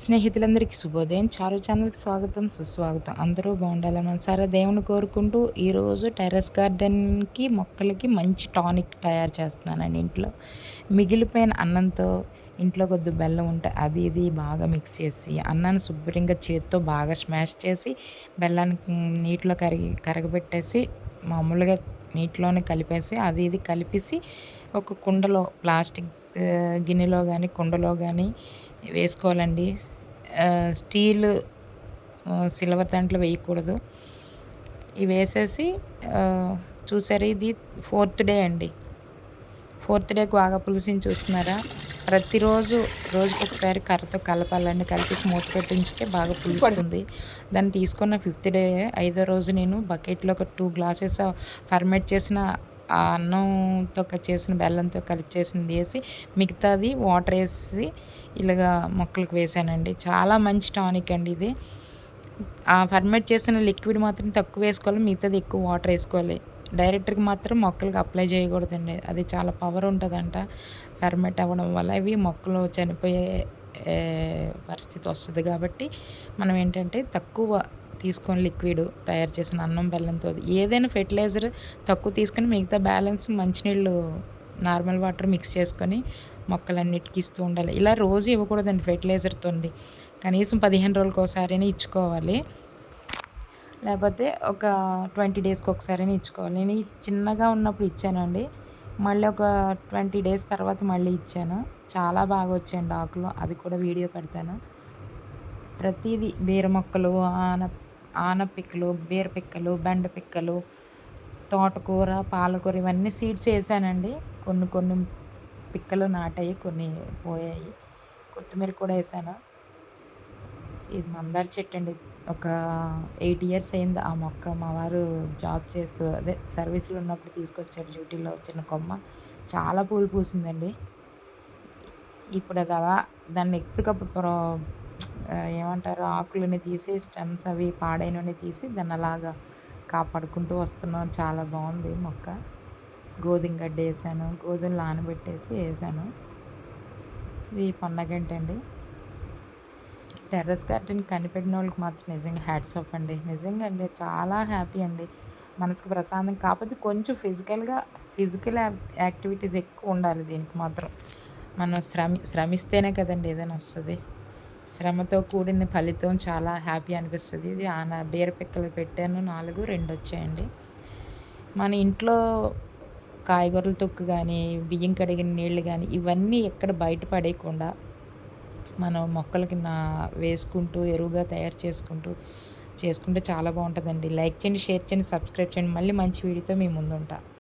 స్నేహితులందరికీ శుభోదయం. చారు ఛానల్కి స్వాగతం సుస్వాగతం. అందరూ బాగుండాలని సరే దేవుని కోరుకుంటూ ఈరోజు టెర్రస్ గార్డెన్కి మొక్కలకి మంచి టానిక్ తయారు చేస్తున్నానండి ఇంట్లో. మిగిలిపోయిన అన్నంతో ఇంట్లో కొద్ది బెల్లం ఉంటే అది ఇది బాగా మిక్స్ చేసి అన్నాన్ని శుభ్రంగా చేతితో బాగా స్మాష్ చేసి బెల్లాన్ని నీటిలో కరిగి కరగబెట్టేసి మామూలుగా నీటిలోనే కలిపేసి అది ఇది కలిపేసి ఒక కుండలో ప్లాస్టిక్ గిన్నెలో కానీ కుండలో కానీ వేసుకోవాలండి. స్టీల్ సిల్వర్ దాంట్లో వేయకూడదు. ఇవి వేసేసి చూసారు ఇది? ఫోర్త్ డే అండి. ఫోర్త్ డేకి బాగా పులుసుని చూస్తున్నారా? ప్రతిరోజు రోజుకి ఒకసారి కర్రతో కలపాలండి. కలిపి స్మూత్ పెట్టించితే బాగా పులుస్తుంది. దాన్ని తీసుకున్న ఫిఫ్త్ డే ఐదో రోజు నేను బకెట్లో ఒక టూ గ్లాసెస్ ఫర్మేట్ చేసిన ఆ అన్నంతో చేసిన బెల్లంతో కలిపి చేసింది వేసి మిగతాది వాటర్ వేసి ఇలాగా మొక్కలకు వేసానండి. చాలా మంచి టానిక్ అండి ఇది. ఆ ఫర్మేట్ చేసిన లిక్విడ్ మాత్రం తక్కువ వేసుకోవాలి మిగతాది ఎక్కువ వాటర్ వేసుకోవాలి. డైరెక్ట్గా మాత్రం మొక్కలకు అప్లై చేయకూడదండి. అది చాలా పవర్ ఉంటుందంట ఫర్మేట్ అవ్వడం వల్ల. ఇవి మొక్కలు చనిపోయే పరిస్థితి వస్తుంది కాబట్టి మనం ఏంటంటే తక్కువ తీసుకొని లిక్విడ్ తయారు చేసిన అన్నం బెల్లంతో ఏదైనా ఫెర్టిలైజర్ తక్కువ తీసుకొని మిగతా బ్యాలెన్స్ మంచినీళ్ళు నార్మల్ వాటర్ మిక్స్ చేసుకొని మొక్కలన్నిటికి ఇస్తూ ఉండాలి. ఇలా రోజు ఇవ్వకూడదండి ఫెర్టిలైజర్తో కనీసం పదిహేను రోజులకు ఒకసారైనా ఇచ్చుకోవాలి. లేకపోతే ఒక ట్వంటీ డేస్కి ఒకసారి ఇచ్చుకోవాలి. నేను చిన్నగా ఉన్నప్పుడు ఇచ్చానండి. మళ్ళీ ఒక ట్వంటీ డేస్ తర్వాత మళ్ళీ ఇచ్చాను. చాలా బాగా వచ్చాయండి ఆకులు. అది కూడా వీడియో పెడతాను. ప్రతిదీ బీర మొక్కలు ఆన పిక్కలు బీర పిక్కలు బెండ పిక్కలు తోటకూర పాలకూర ఇవన్నీ సీడ్స్ వేసానండి. కొన్ని కొన్ని పిక్కలు నాటాయి కొన్ని పోయాయి. కొత్తిమీర కూడా వేసాను. ఇది మందార చెట్టు అండి. ఒక ఎయిట్ ఇయర్స్ అయింది ఆ మొక్క. మా వారు జాబ్ చేస్తూ అదే సర్వీస్లో ఉన్నప్పుడు తీసుకొచ్చారు డ్యూటీలో చిన్న కొమ్మ. చాలా పూలు పూసిందండి. ఇప్పుడు అది అలా దాన్ని ఎప్పటికప్పుడు ఏమంటారు ఆకులని తీసి స్టెమ్స్ అవి పాడైనవి తీసి దాన్ని అలాగా కాపాడుకుంటూ వస్తున్నాం. చాలా బాగుంది మొక్క. గోధుమ గడ్డ వేసాను గోధుమలు నానబెట్టేసి వేసాను. ఇది పొన్నగంట అండి టెర్రస్ గార్డెన్ కనిపెట్టిన వాళ్ళకి మాత్రం నిజంగా హ్యాట్స్ ఆఫ్ అండి. నిజంగా అండి చాలా హ్యాపీ అండి. మనసుకు ప్రశాంతం కాకపోతే కొంచెం ఫిజికల్గా ఫిజికల్ యాక్టివిటీస్ ఎక్కువ ఉండాలి దీనికి మాత్రం. మనం శ్రమి శ్రమిస్తేనే కదండి ఏదైనా వస్తుంది. శ్రమతో కూడిన ఫలితం చాలా హ్యాపీ అనిపిస్తుంది. ఇది బీర పిక్కలు పెట్టాను. నాలుగు రెండు వచ్చాయండి. మన ఇంట్లో కాయగూరల తొక్కు కానీ బియ్యం కడిగిన నీళ్ళు కానీ ఇవన్నీ ఎక్కడ బయట పడేయకుండా మనం మొక్కలకి నా వేసుకుంటూ ఎరువుగా తయారు చేసుకుంటూ చేసుకుంటే చాలా బాగుంటుందండి. లైక్ చేయండి షేర్ చేయండి సబ్స్క్రైబ్ చేయండి. మళ్ళీ మంచి వీడియోతో మీ ముందుంటా.